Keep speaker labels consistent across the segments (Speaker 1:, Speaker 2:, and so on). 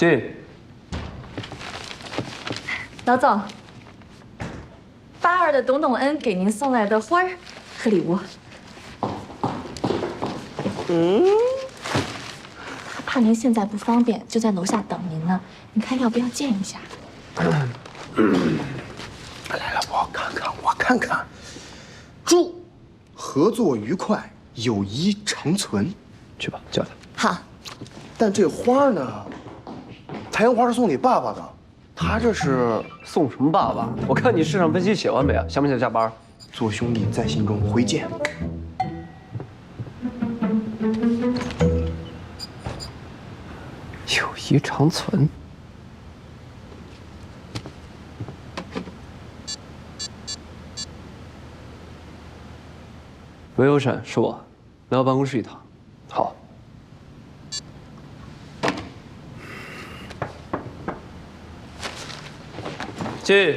Speaker 1: 进。
Speaker 2: 老总，八二的董董恩给您送来的花儿和礼物。嗯，他怕您现在不方便，就在楼下等您呢。你看要不要见一下？
Speaker 3: 来来，我看看，我看看。祝合作愉快，友谊长存。
Speaker 1: 去吧，叫他。
Speaker 2: 好。
Speaker 3: 但这花呢？太阳花是送你爸爸的，他这是
Speaker 1: 送什么爸爸？我看你市场分析写完没啊？想不想加班？
Speaker 3: 做兄弟在心中，回见。
Speaker 1: 友谊长存。韦有审，是我，来我办公室一趟。好。进。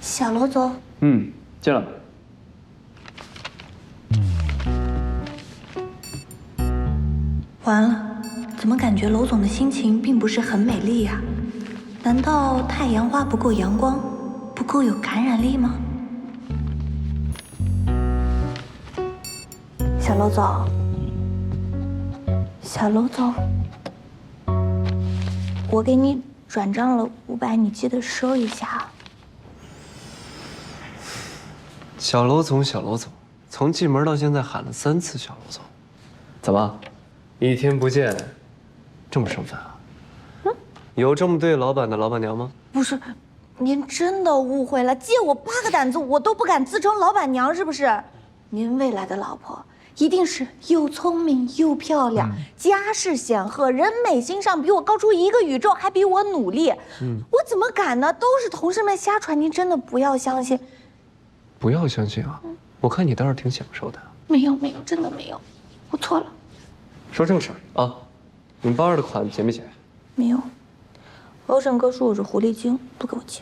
Speaker 2: 小罗总。
Speaker 1: 嗯，进来。
Speaker 4: 完了，怎么感觉娄总的心情并不是很美丽呀？难道太阳花不够阳光，不够有感染力吗？小娄总，小娄总，我给你转账了五百，你记得收一下。
Speaker 1: 小娄总，小娄总，从进门到现在喊了三次小娄总，怎么，一天不见，这么生分啊？有这么对老板的老板娘吗？
Speaker 4: 不是，您真的误会了。借我八个胆子，我都不敢自称老板娘，是不是？您未来的老婆。一定是又聪明又漂亮，家世显赫，人美心善，比我高出一个宇宙，还比我努力。嗯，我怎么敢呢？都是同事们瞎传，您真的不要相信。
Speaker 1: 不要相信啊！我看你倒是挺享受的。
Speaker 4: 没有没有，真的没有，我错了。
Speaker 1: 说正事啊，你们包二的款结没结？
Speaker 4: 没有，欧胜哥说我是狐狸精，不给我结。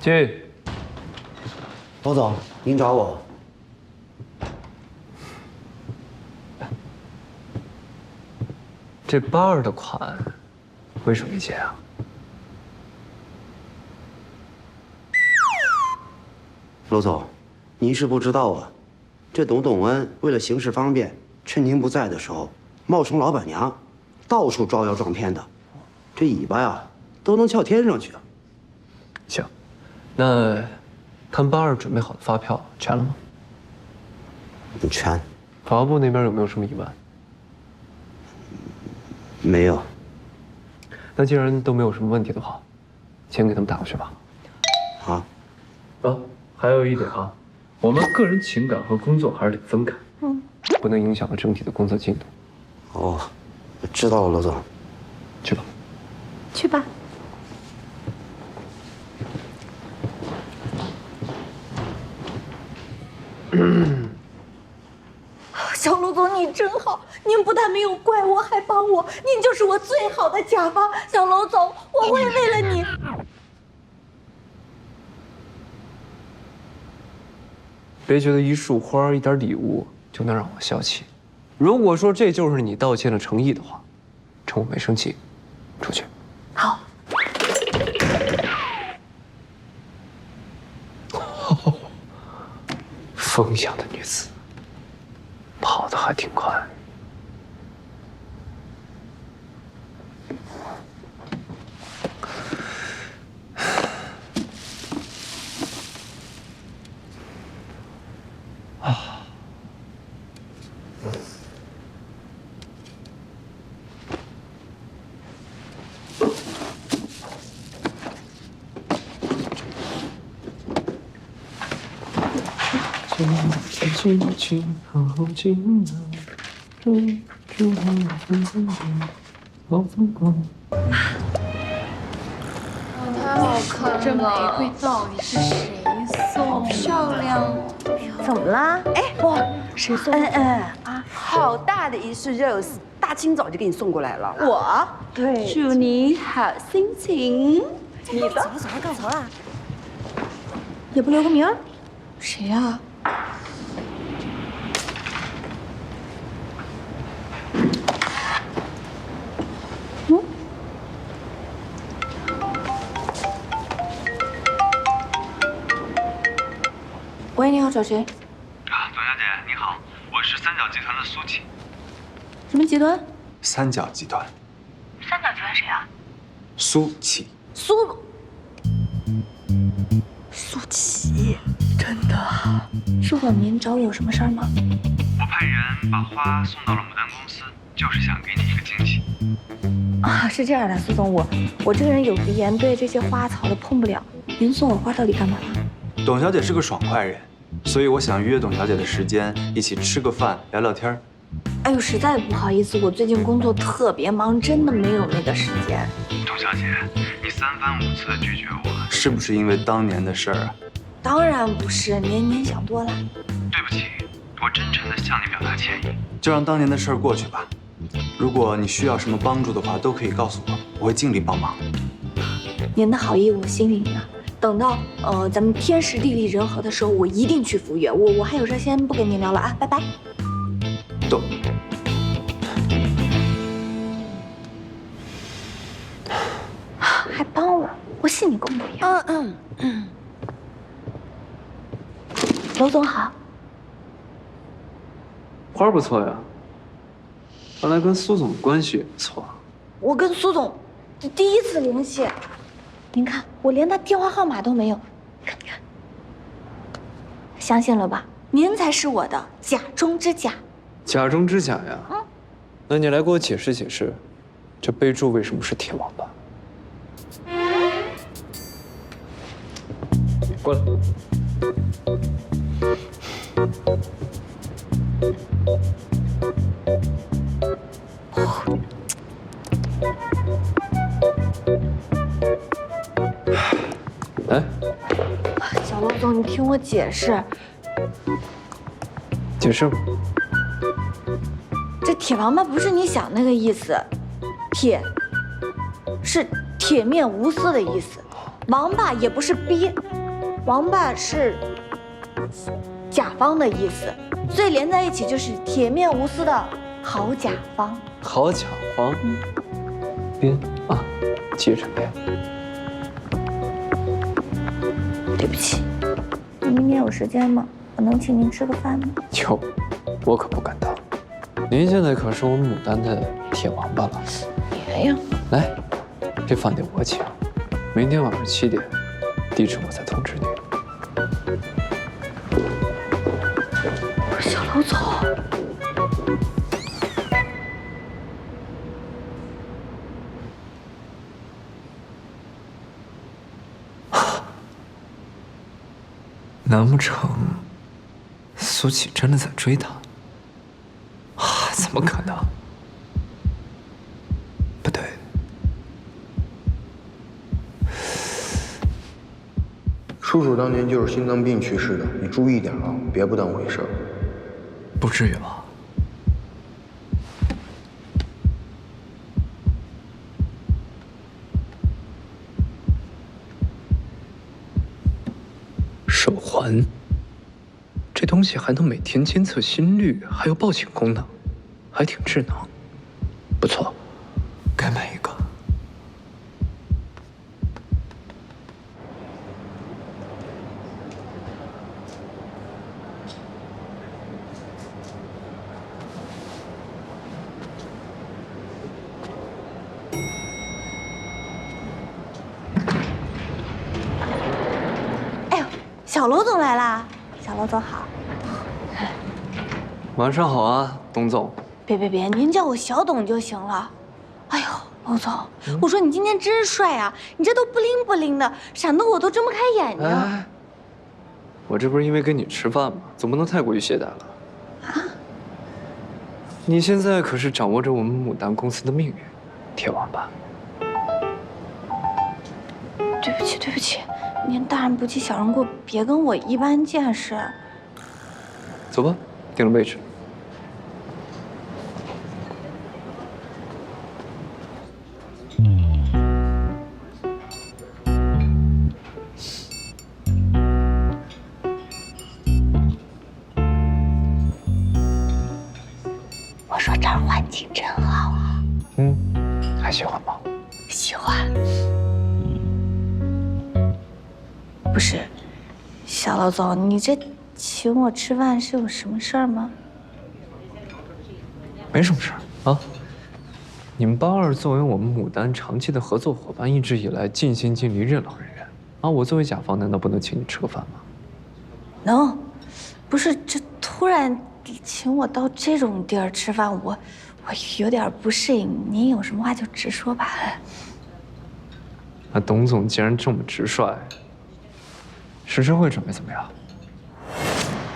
Speaker 1: 进。
Speaker 3: 包总，您找我。
Speaker 1: 这八二的款，为什么没结啊？
Speaker 5: 罗总，您是不知道啊，这董董恩为了行事方便，趁您不在的时候，冒充老板娘，到处招摇撞骗的，这尾巴呀都能翘天上去啊。
Speaker 1: 行，那他们八二准备好的发票全了吗？
Speaker 5: 全。
Speaker 1: 法务部那边有没有什么疑问？
Speaker 5: 没有。
Speaker 1: 那既然都没有什么问题的话，先给他们打过去吧。
Speaker 5: 好。
Speaker 1: 啊，还有一点啊，我们个人情感和工作还是得分开，嗯，不能影响了整体的工作进度。
Speaker 5: 哦，知道了，罗总。
Speaker 1: 去吧。
Speaker 4: 去吧。你真好，您不但没有怪我，还帮我，您就是我最好的甲方。小楼总，我会为了你。
Speaker 1: 别觉得一束花、一点礼物就能让我消气。如果说这就是你道歉的诚意的话，趁我没生气，出去。
Speaker 4: 好。
Speaker 1: 风一样的女子。还挺快。轻轻靠近了，追逐风风好风光。
Speaker 2: 太好看了！这玫瑰到底是谁送？漂亮。
Speaker 4: 怎么了？哎，哇，谁送？嗯嗯
Speaker 6: 啊，好大的一束 rose，大清早就给你送过来了。
Speaker 4: 我，
Speaker 6: 对，祝你好心情。
Speaker 4: 你的。走了走了，干活了。也不留个名儿。
Speaker 2: 谁呀？找谁？
Speaker 7: 啊，董小姐你好，我是三角集团的苏琪。
Speaker 2: 什么集团？
Speaker 7: 三角集团。
Speaker 6: 三角集团谁啊？
Speaker 7: 苏琪。
Speaker 4: 苏苏琪，真的？是我您找我有什么事儿吗？
Speaker 7: 我派人把花送到了牡丹公司，就是想给你一个惊喜。
Speaker 4: 啊，是这样的，苏总，我我这个人有鼻炎，对这些花草都碰不了。您送我花到底干嘛了？
Speaker 7: 董小姐是个爽快人，所以我想约董小姐的时间，一起吃个饭，聊聊天儿。
Speaker 4: 哎呦，实在不好意思，我最近工作特别忙，真的没有那个时间。
Speaker 7: 董小姐，你三番五次的拒绝我，是不是因为当年的事儿啊？
Speaker 4: 当然不是，您您想多了。
Speaker 7: 对不起，我真诚的向你表达歉意。就让当年的事儿过去吧。如果你需要什么帮助的话，都可以告诉我，我会尽力帮忙。
Speaker 4: 您的好意我心里呢。等到呃咱们天时地利人和的时候，我一定去赴约。我我还有事，先不跟您聊了啊，拜拜。
Speaker 7: 走，
Speaker 4: 还帮我，我信你公主呀。嗯嗯嗯。娄总好，
Speaker 1: 花儿不错呀，看来跟苏总的关系也不错。
Speaker 4: 我跟苏总第一次联系，您看我连他电话号码都没有，看看，相信了吧？您才是我的假中之假。
Speaker 1: 假中之假呀。那你来给我解释解释，这备注为什么是铁王八？过来。来，
Speaker 4: 听我解释，
Speaker 1: 解释吧。
Speaker 4: 这铁王八不是你想那个意思，铁是铁面无私的意思，王八也不是逼，王八是甲方的意思，所以连在一起就是铁面无私的好甲方。
Speaker 1: 好甲方，编啊，记着编。
Speaker 4: 对不起，你明天有时间吗？我能请您吃个饭吗？
Speaker 1: 有，我可不敢当。您现在可是我们牡丹的铁王八了。
Speaker 4: 别呀，
Speaker 1: 来，这饭得我请。明天晚上七点，地址我再通知你。
Speaker 4: 不是小老总。
Speaker 1: 难不成苏启真的在追她？啊，怎么可能？不对，
Speaker 3: 叔叔当年就是心脏病去世的，你注意点啊，别不当回事儿。
Speaker 1: 不至于吧？而且还能每天监测心率，还有报警功能，还挺智能，不错，晚上好啊，董总。
Speaker 4: 别别别，您叫我小董就行了。哎呦，娄总，我说你今天真帅啊！你这都不灵不灵的，闪得我都睁不开眼睛。
Speaker 1: 哎，我这不是因为跟你吃饭吗？总不能太过于懈怠了。啊？你现在可是掌握着我们牡丹公司的命运，铁王八。
Speaker 4: 对不起，对不起，您大人不计小人过，别跟我一般见识。
Speaker 1: 走吧，定了位置。
Speaker 4: 说这儿环境真好啊，
Speaker 1: 嗯，还喜欢吗？
Speaker 4: 喜欢。不是，小老总，你这请我吃饭是有什么事儿吗？
Speaker 1: 没什么事儿啊。你们八二作为我们牡丹长期的合作伙伴，一直以来尽心尽力、任劳任怨啊。我作为甲方，难道不能请你吃个饭吗？
Speaker 4: 能，不是这突然请我到这种地儿吃饭，我我有点不适应。您有什么话就直说吧。
Speaker 1: 那董总既然这么直率，实施会准备怎么样？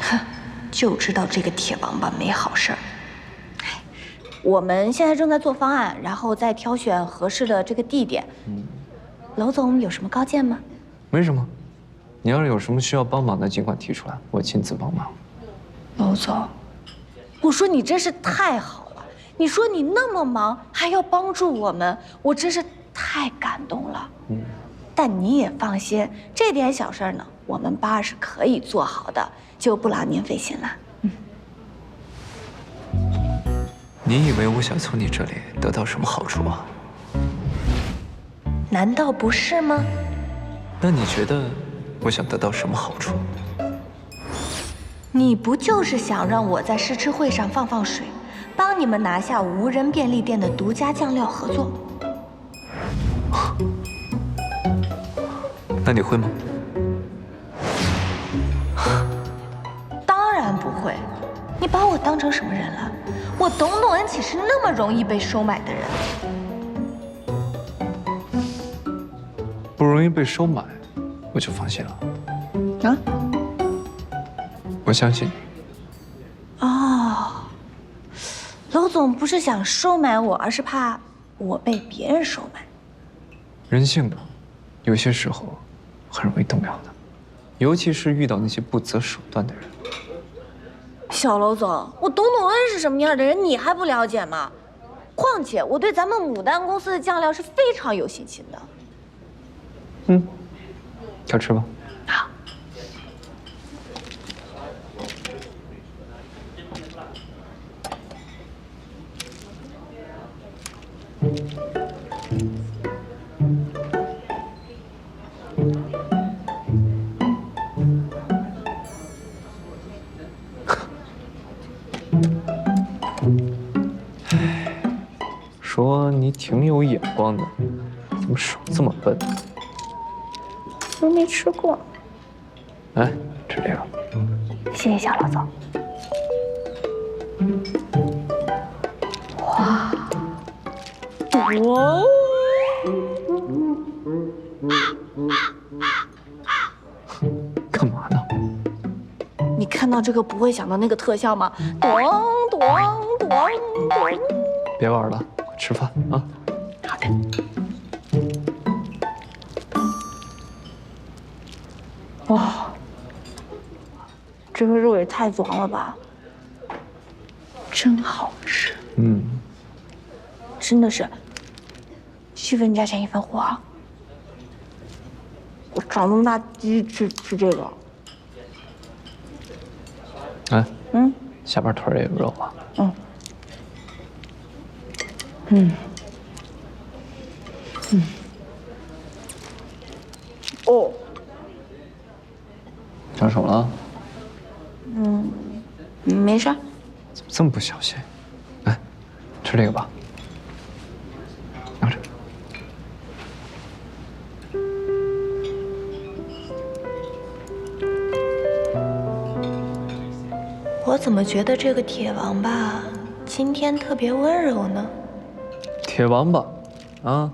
Speaker 4: 哼 就知道这个铁王八没好事儿。哎我们现在正在做方案，然后再挑选合适的这个地点。嗯娄总有什么高见吗？
Speaker 1: 没什么，你要是有什么需要帮忙的，尽管提出来，我亲自帮忙。
Speaker 4: 娄总，我说你真是太好了。你说你那么忙，还要帮助我们，我真是太感动了。
Speaker 1: 嗯，
Speaker 4: 但你也放心，这点小事儿呢，我们爸是可以做好的，就不劳您费心了。
Speaker 1: 你以为我想从你这里得到什么好处啊？
Speaker 4: 难道不是吗？
Speaker 1: 那你觉得我想得到什么好处？
Speaker 4: 你不就是想让我在试吃会上放放水，帮你们拿下无人便利店的独家酱料合作？
Speaker 1: 那你会吗？
Speaker 4: 当然不会，你把我当成什么人了？我董董恩岂是那么容易被收买的人？
Speaker 1: 不容易被收买，我就放心了。
Speaker 4: 啊？
Speaker 1: 我相信你。
Speaker 4: 哦，娄总不是想收买我，而是怕我被别人收买。
Speaker 1: 人性呢，有些时候很容易动摇的，尤其是遇到那些不择手段的人。
Speaker 4: 小娄总，我董董恩是什么样的人，你还不了解吗？况且我对咱们牡丹公司的酱料是非常有信心的。
Speaker 1: 嗯，快吃吧。说你挺有眼光的，怎么手这么笨？
Speaker 4: 都没吃过，
Speaker 1: 来吃这个。
Speaker 4: 谢谢小老总。哇！哇！
Speaker 1: 干嘛呢？
Speaker 4: 你看到这个不会想到那个特效吗？咚咚咚咚！
Speaker 1: 别玩了，吃饭啊！
Speaker 4: 好的。哇，这个肉也太壮了吧！真好吃，
Speaker 1: 嗯，
Speaker 4: 真的是七分价钱一分货啊！我长这么大第一次吃这个。
Speaker 1: 哎，
Speaker 4: 嗯
Speaker 1: 下边腿也有肉啊。
Speaker 4: 嗯嗯嗯。哦，
Speaker 1: 长手了？
Speaker 4: 嗯，没事。
Speaker 1: 怎么这么不小心？来，吃这个吧。
Speaker 4: 我怎么觉得这个铁王八今天特别温柔呢？
Speaker 1: 铁王八，啊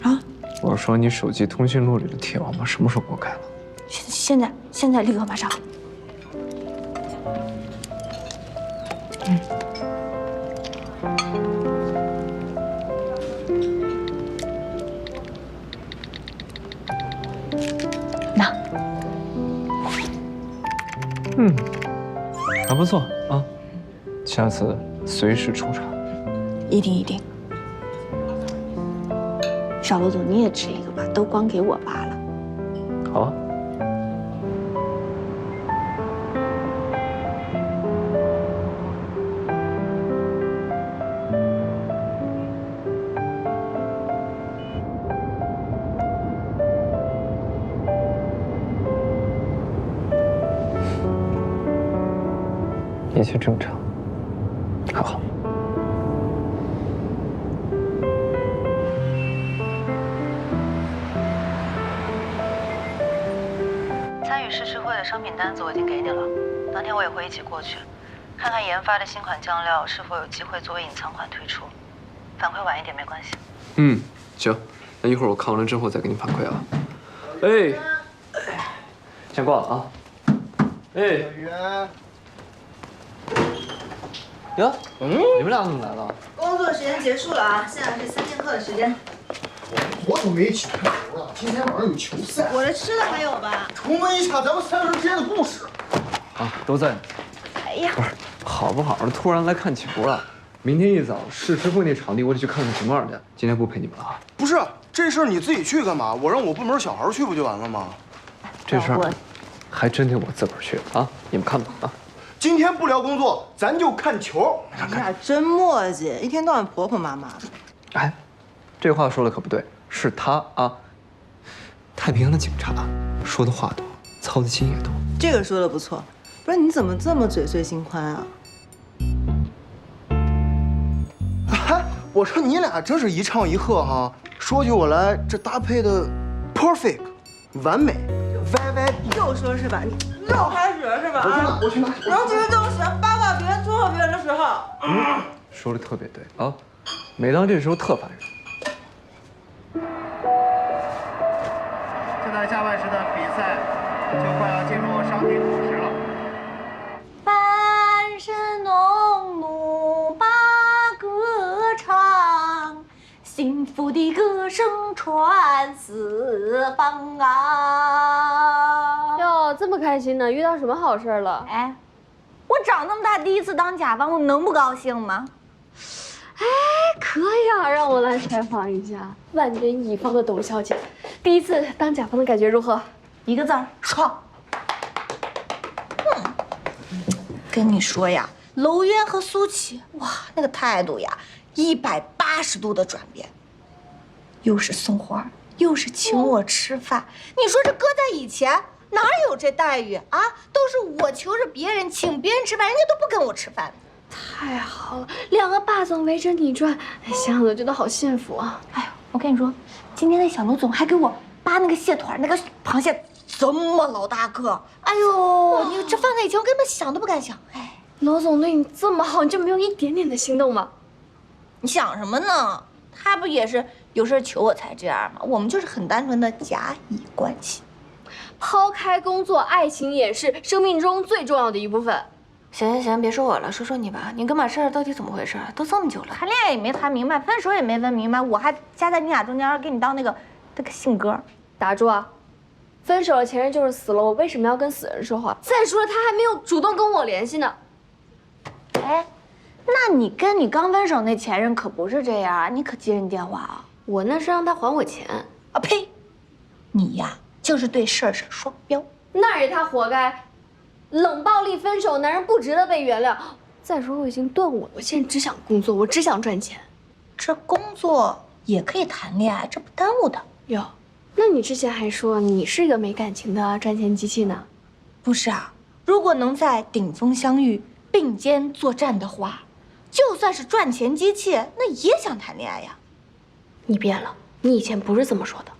Speaker 4: 啊！
Speaker 1: 我说你手机通讯录里的铁王八什么时候给我改了？
Speaker 4: 现现在现在立刻马上。
Speaker 1: 不错啊，下次随时出场。
Speaker 4: 一定一定。少罗总，你也吃一个吧，都光给我扒
Speaker 1: 一切正常，很好。
Speaker 8: 参与试吃会的商品单子我已经给你了，当天我也会一起过去，看看研发的新款酱料是否有机会作为隐藏款推出。反馈晚一点没关系。
Speaker 1: 嗯，行，那一会儿我看完了之后再给你反馈啊。哎，先挂了啊。哎，
Speaker 3: 圆，
Speaker 1: 哟，嗯，你们俩怎么来了？
Speaker 6: 工作时间结束了啊，现在是三剑客的时间。
Speaker 3: 我都没去看球了，今天晚上有球赛。
Speaker 6: 我的吃的还有吧？
Speaker 3: 重温一下咱们三人之间的故事。
Speaker 1: 啊，都在呢。
Speaker 6: 哎呀，
Speaker 1: 不是，好不好的，突然来看球了。明天一早试吃会那场地，我得去看看情况去。今天不陪你们了啊。
Speaker 3: 不是这事儿你自己去干嘛？我让我部门小孩去不就完了吗？
Speaker 1: 这事儿还真得我自个儿去啊！你们看吧啊。
Speaker 3: 今天不聊工作，咱就看球。
Speaker 6: 你俩真磨叽，一天到晚婆婆妈妈的。
Speaker 1: 哎，这话说的可不对，是他啊。太平洋的警察，说的话多，操的心也多。
Speaker 6: 这个说的不错，不是你怎么这么嘴碎心宽啊？
Speaker 3: 哎，我说你俩真是一唱一和哈，说起我来这搭配的 perfect，完美
Speaker 6: 又说是吧？你又开始是吧？啊！
Speaker 3: 我去拿。
Speaker 6: 然后这些都喜欢八卦别人、撮合别人的时候，
Speaker 1: 说的特别对啊，每当这时候特烦人。
Speaker 9: 现在下半时的比赛就快要进入伤停补时了。
Speaker 4: 半生农奴把歌唱，幸福的歌声传四方啊！
Speaker 2: 哟，这么开心呢？遇到什么好事了？
Speaker 4: 哎，我长那么大第一次当甲方，我能不高兴吗？
Speaker 2: 哎可以啊，让我来采访一下万人乙方的董小姐，第一次当甲方的感觉如何？
Speaker 4: 一个字儿爽。嗯，跟你说呀，楼渊和苏琪，哇，那个态度呀，一百八十度的转变。又是送花，又是请我吃饭。你说这搁在以前，哪有这待遇啊？都是我求着别人请别人吃饭，人家都不跟我吃饭。
Speaker 2: 太好了，两个霸总围着你转，哎想想都觉得好幸福啊！
Speaker 4: 哎呦，我跟你说，今天那小罗总还给我扒那个蟹腿，那个螃蟹这么老大个，哎呦，你这放在以前我根本想都不敢想。哎，
Speaker 2: 罗总对你这么好，你就没有一点点的心动吗？
Speaker 4: 你想什么呢？他不也是有事求我才这样吗？我们就是很单纯的甲乙关系。
Speaker 2: 抛开工作，爱情也是生命中最重要的一部分。
Speaker 4: 行行行，别说我了，说说你吧。你跟马事儿到底怎么回事？都这么久了，谈恋爱也没谈明白，分手也没分明白，我还夹在你俩中间，给你当那个那个信鸽。
Speaker 2: 打住啊！分手了，前任就是死了，我为什么要跟死人说话？再说了，他还没有主动跟我联系呢。
Speaker 4: 哎，那你跟你刚分手那前任可不是这样啊？你可接人电话啊？
Speaker 2: 我那是让他还我钱，
Speaker 4: 啊呸！你呀，就是对事儿是双标。
Speaker 2: 那是他活该。冷暴力分手，男人不值得被原谅。再说我已经顿悟了，我现在只想工作，我只想赚钱。
Speaker 4: 这工作也可以谈恋爱，这不耽误的。
Speaker 2: 哟，那你之前还说你是一个没感情的赚钱机器呢？
Speaker 4: 不是啊，如果能在顶峰相遇，并肩作战的话，就算是赚钱机器，那也想谈恋爱呀。
Speaker 2: 你变了，你以前不是这么说的。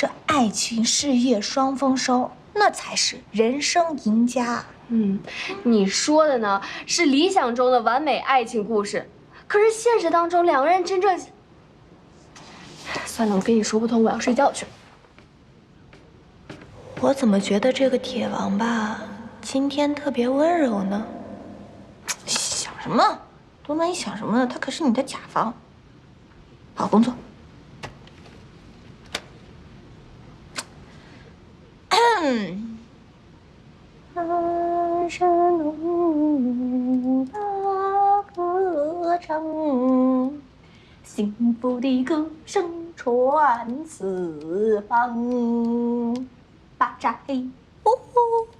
Speaker 4: 这爱情事业双丰收。那才是人生赢家。
Speaker 2: 嗯，你说的呢是理想中的完美爱情故事，可是现实当中两个人真正……算了，我跟你说不通，我要睡觉去了。
Speaker 4: 我怎么觉得这个铁王八今天特别温柔呢？想什么？多曼，你想什么呢？他可是你的甲方。好工作。嗯，半生农奴把歌唱，幸福的歌声传四方。巴扎嘿，哦吼。